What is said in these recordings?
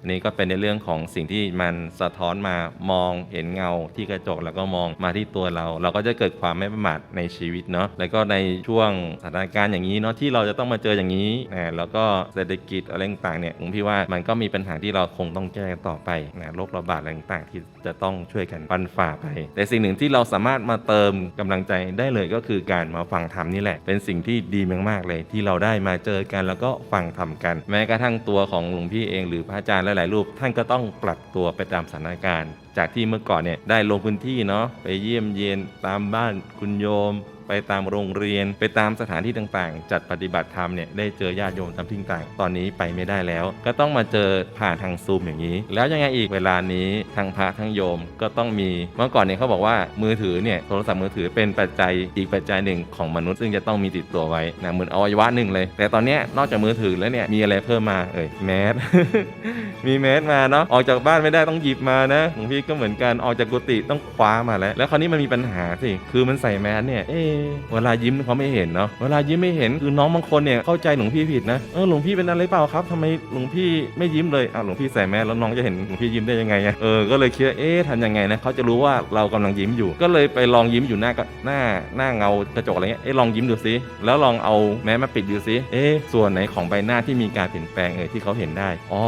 อันนี้ก็เป็นในเรื่องของสิ่งที่มันสะท้อนมามองเห็นเงาที่กระจกแล้วก็มองมาที่ตัวเรา เราก็จะเกิดความไม่ประมาทในชีวิตเนาะแล้วก็ในช่วงสถานการณ์อย่างนี้เนาะที่เราจะต้องมาเจออย่างนี้นะแล้วก็เศรษฐกิจอะไรต่างๆเนี่ยผมพี่ว่ามันก็มีปัญหาที่เราคงต้องแก้ต่อไปนะโรคระบาดอะไรต่างๆ ที่จะต้องช่วยกันปันฝ่าไป แต่สิ่งหนึ่งที่เราสามารถมาเติมกำลังใจได้เลยก็คือการมาฟังธรรมนี่แหละ เป็นสิ่งที่ดีมากๆเลยที่เราได้มาเจอกันแล้วก็ฟังธรรมกัน แม้กระทั่งตัวของหลวงพี่เองหรือพระอาจารย์หลาย ๆ รูป ท่านก็ต้องปรับตัวไปตามสถานการณ์ จากที่เมื่อก่อนเนี่ยได้ลงพื้นที่เนาะไปเยี่ยมเยียนตามบ้านคุณโยม ไปตามโรงเรียน ไปตามสถานที่ต่างๆ จัดปฏิบัติธรรมเนี่ยได้เจอญาติโยมตามที่ต่างๆตอนนี้ไปไม่ได้แล้ว ก็ต้องมาเจอผ่านทางซูมอย่างนี้ แล้วยังไงอีกเวลานี้ทั้งพระทั้งโยมก็ต้องมีเมื่อก่อนเนี่ยเขาบอกว่ามือถือเนี่ยโทรศัพท์มือถือเป็นปัจจัยอีกปัจจัยหนึ่งของมนุษย์ซึ่งจะต้องมีติดตัวไว้นะเหมือนอวัยวะหนึ่งเลย แต่ตอนนี้นอกจากมือถือแล้วเนี่ยมีอะไรเพิ่มมาเอ่ยแมสมีแมสมาเนาะออกจากบ้านไม่ได้ต้องหยิบมานะของพี่ก็เหมือนกันออกจากกุฏิต้องคว้ามาแล้ว แล้วคราวนี้มันมีปัญหาสิคือมันใส่แมสเนี่ยเอ๊เวลายิ้มเขาไม่เห็นเนาะเวลายิ้มไม่เห็นคือน้องบางคนเนี่ยเข้าใจหลวงพี่ผิดนะเออหลวงพี่เป็นอะไรเปล่าครับทำไมหลวงพี่ไม่ยิ้มเลยอ้าวหลวงพี่ใส่แมสแล้วน้องจะเห็นหลวงพี่ยิ้มได้ยังไงอะเออก็เลยคิดว่าเอ๊ะทำยังไงนะเขาจะรู้ว่าเรากำลังยิ้มอยู่ ก็เลยไปลองยิ้มอยู่หน้าก็หน้าหน้าเงากระจกอะไรเงี้ยเอ๊ะลองยิ้มดูซิแล้วลองเอาแมสมาปิดดูซิเอ๊ะส่วนไหนของใบหน้าที่มีการเปลี่ยนแปลงเออที่เขาเห็นได้อ๋อ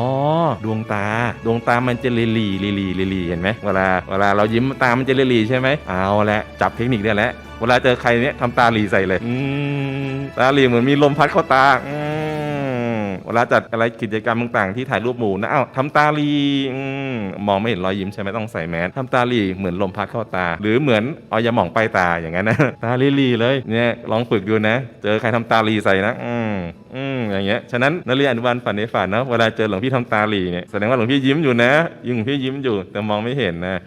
ดวงตา ดวงตามันจะลีลีลีลีลีลีเห็นไหมเวลาเวลาเรายิ้มตามันจะลีลีใช่ไหมเอาละจับเทคนิคได้แล้ว เวลาเจอใครเนี่ยทำตาหลีใส่เลยอืมตาหลีเหมือนมีลมพัดเข้าตาอืมเวลาจัดอะไรกิจกรรมต่างๆที่ถ่ายรูปหมู่นะอ้าวทำตาหลีอืมมองไม่เห็นรอยยิ้มใช่ไหมต้องใส่แมสทำตาหลีเหมือนลมพัดเข้าตา หรือเหมือนเอายาหม่องไปตาอย่างนั้นนะตาหลีหลีเลยเนี่ยลองฝึกดูนะ เจอใครทำตาหลีใส่นะอืมอืมอย่างเงี้ยฉะนั้นนักเรียนอนุบาลฝันในฝันนะเวลาเจอหลวงพี่ทำตาหลีเนี่ยแสดงว่าหลวงพี่ยิ้มอยู่นะยิ่งหลวงพี่ยิ้มอยู่แต่มองไม่เห็นนะ